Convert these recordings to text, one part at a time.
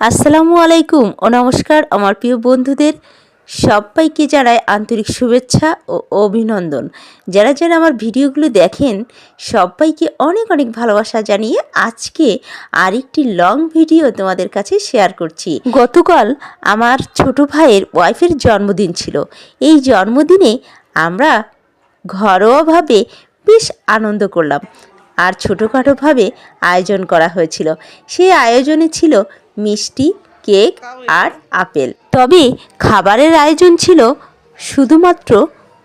আসসালামু আলাইকুম ও নমস্কার আমার প্রিয় বন্ধুদের সবাইকে জানাই আন্তরিক শুভেচ্ছা ও অভিনন্দন। যারা যারা আমার ভিডিওগুলো দেখেন, সবাইকে অনেক অনেক ভালোবাসা জানিয়ে আজকে আরেকটি লং ভিডিও তোমাদের কাছে শেয়ার করছি। গতকাল আমার ছোট ভাইয়ের ওয়াইফের জন্মদিন ছিল। এই জন্মদিনে আমরা ঘরোয়াভাবে বেশ আনন্দ করলাম। আর ছোটোখাটোভাবে আয়োজন করা হয়েছিল। সেই আয়োজনে ছিল মিষ্টি, কেক আর আপেল। তবে খাবারের আয়োজন ছিল শুধুমাত্র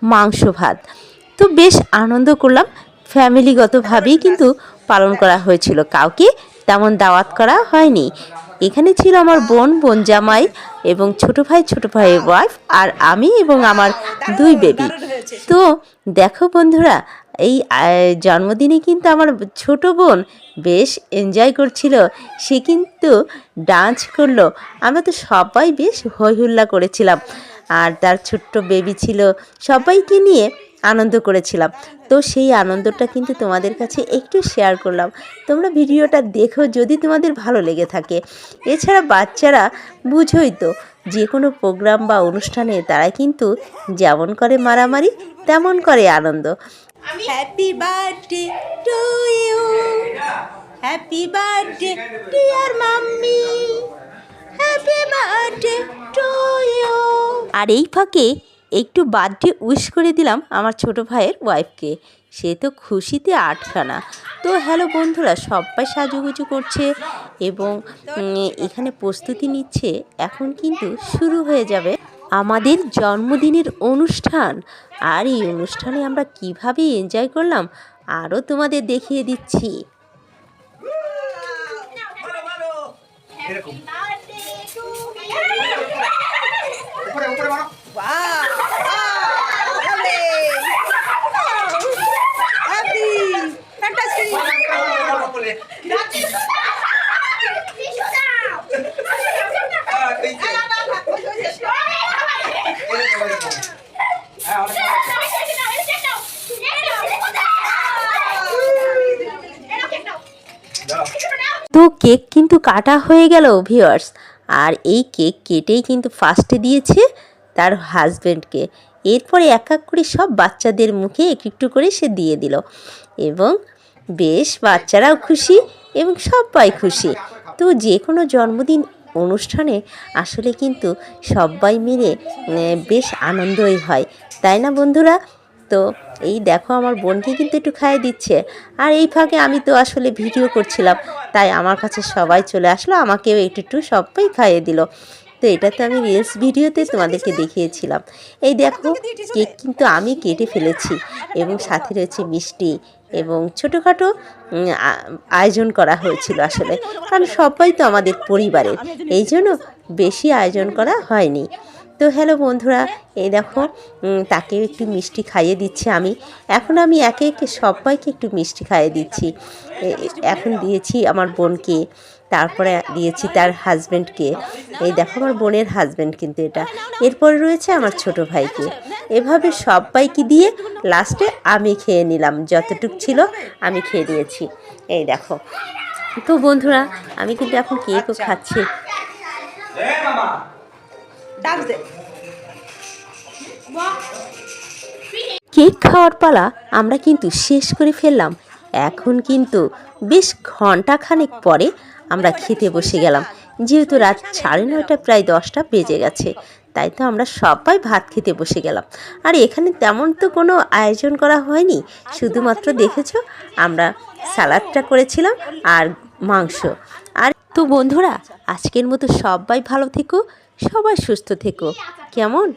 মাংস ভাত তো বেশ আনন্দ করলাম। ফ্যামিলিগতভাবেই কিন্তু পালন করা হয়েছিল। কাউকে তেমন দাওয়াত করা হয়নি। এখানে ছিল আমার বোন বোন জামাই এবং ছোট ভাই, ছোট ভাইয়ের ওয়াইফ আর আমি এবং আমার দুই বেবি। তো দেখো বন্ধুরা এই জন্মদিনে কিন্তু আমার ছোট বোন বেশ এনজয় করছিল। সে কিন্তু ডান্স করল। আমরা তো সবাই বেশ হই হুল্লা করেছিলাম। আর তার ছোট্ট বেবি ছিল। সবাইকে নিয়ে আনন্দ করেছিলাম। তো সেই আনন্দটা কিন্তু তোমাদের কাছে একটু শেয়ার করলাম। তোমরা ভিডিওটা দেখো যদি তোমাদের ভালো লেগে থাকে। এছাড়া বাচ্চারা বুঝোই তো, যে কোনো প্রোগ্রাম বা অনুষ্ঠানে তারা কিন্তু যেমন করে মারামারি, তেমন করে আনন্দ। Happy birthday to you happy birthday dear mummy happy birthday to you আর এই ফাঁকে একটু বার্থডে উইশ করে দিলাম আমার ছোট ভাইয়ের ওয়াইফকে সে তো খুশিতে আটখানা। তো হ্যালো বন্ধুরা সবাই সাজুগুজু করছে এবং এখানে প্রস্তুতি নিচ্ছে। এখন কিন্তু শুরু হয়ে যাবে। আমাদের জন্মদিনের অনুষ্ঠান। আর এই অনুষ্ঠানে আমরা কীভাবে এনজয় করলাম আরও তোমাদের দেখিয়ে দিচ্ছি। এরকম কেক কিন্তু কাটা হয়ে গেল ভিউয়ার্স আর এই কেক কেটেই কিন্তু ফার্স্টে দিয়েছে তার হাজব্যান্ডকে এরপরে এক এক করে সব বাচ্চাদের মুখে একটু একটু করে সে দিয়ে দিল। এবং বেশ, বাচ্চারাও খুশি এবং সবাই খুশি। তো যে কোনো জন্মদিন অনুষ্ঠানে আসলে কিন্তু সবাই মিলে বেশ আনন্দই হয়। তাই না বন্ধুরা? তো এই দেখো আমার বোনকে কিন্তু একটু খাইয়ে দিচ্ছে। আর এই ফাঁকে আমি তো আসলে ভিডিও করছিলাম, তাই আমার কাছে সবাই চলে আসলো, আমাকেও একটু একটু সবাই খাইয়ে দিল। তো এটা তো আমি রিলস ভিডিওতে তোমাদেরকে দেখিয়েছিলাম। এই দেখো, কেক কিন্তু আমি কেটে ফেলেছি এবং সাথে রয়েছে মিষ্টি এবং ছোটোখাটো আয়োজন করা হয়েছিল আসলে। কারণ সবাই তো আমাদের পরিবারের, এই জন্য বেশি আয়োজন করা হয়নি। তো হ্যালো বন্ধুরা, এই দেখো তাকে একটু মিষ্টি খাইয়ে দিচ্ছি আমি। এখন আমি একে একে সবাইকে একটু মিষ্টি খাইয়ে দিচ্ছি। এখন দিয়েছি আমার বোনকে, তারপরে দিয়েছি তার হাজব্যান্ডকে এই দেখো, আমার বোনের হাজব্যান্ড কিন্তু এটা। এরপরে রয়েছে আমার ছোট ভাইকে। এভাবে সবাইকে দিয়ে লাস্টে আমি খেয়ে নিলাম। যতটুক ছিল আমি খেয়ে নিয়েছি। এই দেখো। তো বন্ধুরা, আমি কিন্তু এখন কেকও খাচ্ছি। কেক খাওয়ার পালা আমরা কিন্তু শেষ করে ফেললাম। এখন কিন্তু বেশ ঘণ্টা ঘন্টাখানেক পরে আমরা খেতে বসে গেলাম। যেহেতু রাত সাড়ে নয়টা, প্রায় দশটা বেজে গেছে, তাই তো আমরা সবাই ভাত খেতে বসে গেলাম। আর এখানে তেমন তো কোনো আয়োজন করা হয়নি, শুধুমাত্র দেখেছ আমরা সালাদটা করেছিলাম আর মাংস। আর তো বন্ধুরা আজকের মতো সবাই ভালো থেকো সবাই সুস্থ থেকো। কেমন?